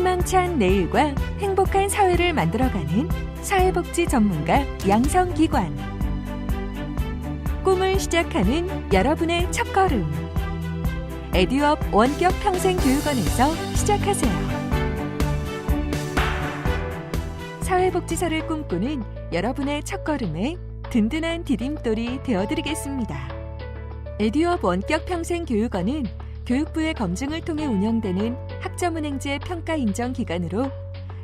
희망찬 내일과 행복한 사회를 만들어가는 사회복지 전문가 양성기관. 꿈을 시작하는 여러분의 첫걸음. 에듀업 원격 평생 교육원에서 시작하세요. 사회복지사를 꿈꾸는 여러분의 첫걸음에 든든한 디딤돌이 되어드리겠습니다. 에듀업 원격 평생 교육원은 교육부의 검증을 통해 운영되는 학점은행제 평가 인정 기관으로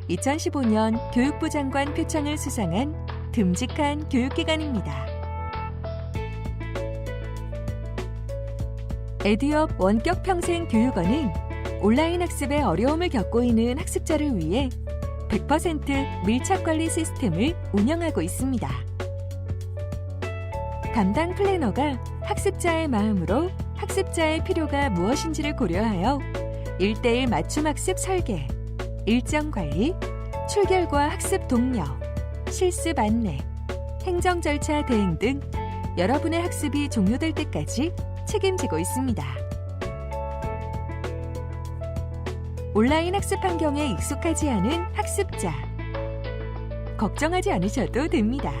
2015년 교육부 장관 표창을 수상한 듬직한 교육기관입니다. 에듀업 원격 평생 교육원은 온라인 학습에 어려움을 겪고 있는 학습자를 위해 100% 밀착 관리 시스템을 운영하고 있습니다. 담당 플래너가 학습자의 마음으로 학습자의 필요가 무엇인지를 고려하여 1대1 맞춤 학습 설계, 일정 관리, 출결과 학습 독려, 실습 안내, 행정 절차 대행 등 여러분의 학습이 종료될 때까지 책임지고 있습니다. 온라인 학습 환경에 익숙하지 않은 학습자. 걱정하지 않으셔도 됩니다.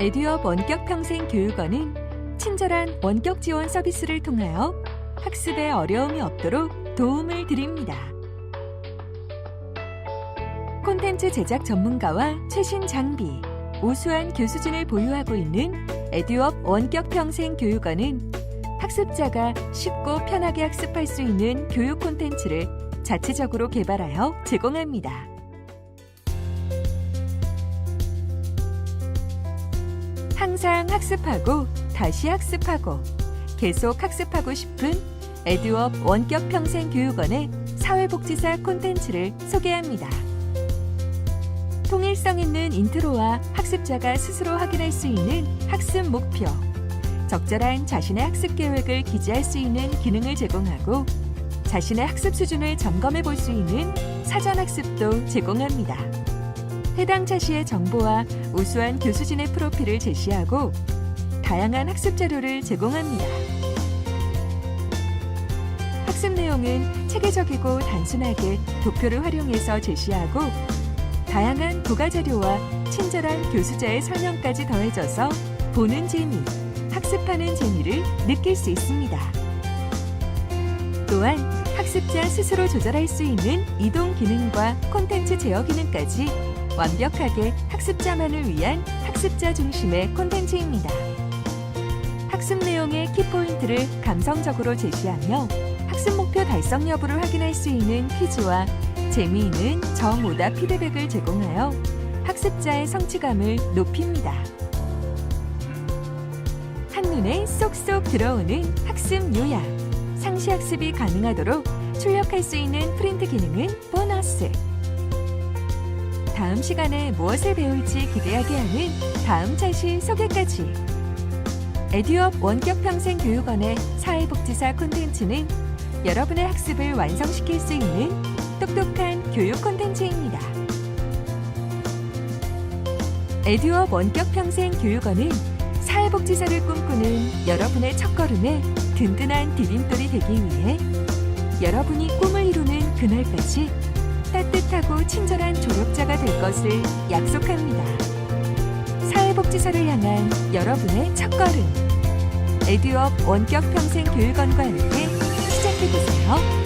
에듀업 원격 평생 교육원은 친절한 원격 지원 서비스를 통하여 학습에 어려움이 없도록 도움을 드립니다. 콘텐츠 제작 전문가와 최신 장비, 우수한 교수진을 보유하고 있는 에듀업 원격 평생 교육원은 학습자가 쉽고 편하게 학습할 수 있는 교육 콘텐츠를 자체적으로 개발하여 제공합니다. 항상 학습하고 다시 학습하고 계속 학습하고 싶은 에듀업 원격 평생 교육원의 사회복지사 콘텐츠를 소개합니다. 통일성 있는 인트로와 학습자가 스스로 확인할 수 있는 학습 목표, 적절한 자신의 학습 계획을 기재할 수 있는 기능을 제공하고 자신의 학습 수준을 점검해 볼 수 있는 사전 학습도 제공합니다. 해당 차시의 정보와 우수한 교수진의 프로필을 제시하고 다양한 학습 자료를 제공합니다. 학습 내용은 체계적이고 단순하게 도표를 활용해서 제시하고 다양한 부가 자료와 친절한 교수자의 설명까지 더해져서 보는 재미, 학습하는 재미를 느낄 수 있습니다. 또한 학습자 스스로 조절할 수 있는 이동 기능과 콘텐츠 제어 기능까지 완벽하게 학습자만을 위한 학습자 중심의 콘텐츠입니다. 학습 내용의 키포인트를 감성적으로 제시하며 학습 목표 달성 여부를 확인할 수 있는 퀴즈와 재미있는 정오답 피드백을 제공하여 학습자의 성취감을 높입니다. 한눈에 쏙쏙 들어오는 학습 요약, 상시 학습이 가능하도록 출력할 수 있는 프린트 기능은 보너스. 다음 시간에 무엇을 배울지 기대하게 하는 다음 차시 소개까지. 에듀업 원격 평생 교육원의 사회복지사 콘텐츠는 여러분의 학습을 완성시킬 수 있는 똑똑한 교육 콘텐츠입니다. 에듀업 원격 평생 교육원은 사회복지사를 꿈꾸는 여러분의 첫걸음에 든든한 디딤돌이 되기 위해 여러분이 꿈을 이루는 그날까지 따뜻하고 친절한 조력자가 될 것을 약속합니다. 사회복지사를 향한 여러분의 첫걸음. 에듀업 원격 평생 교육원과 함께 시작해보세요.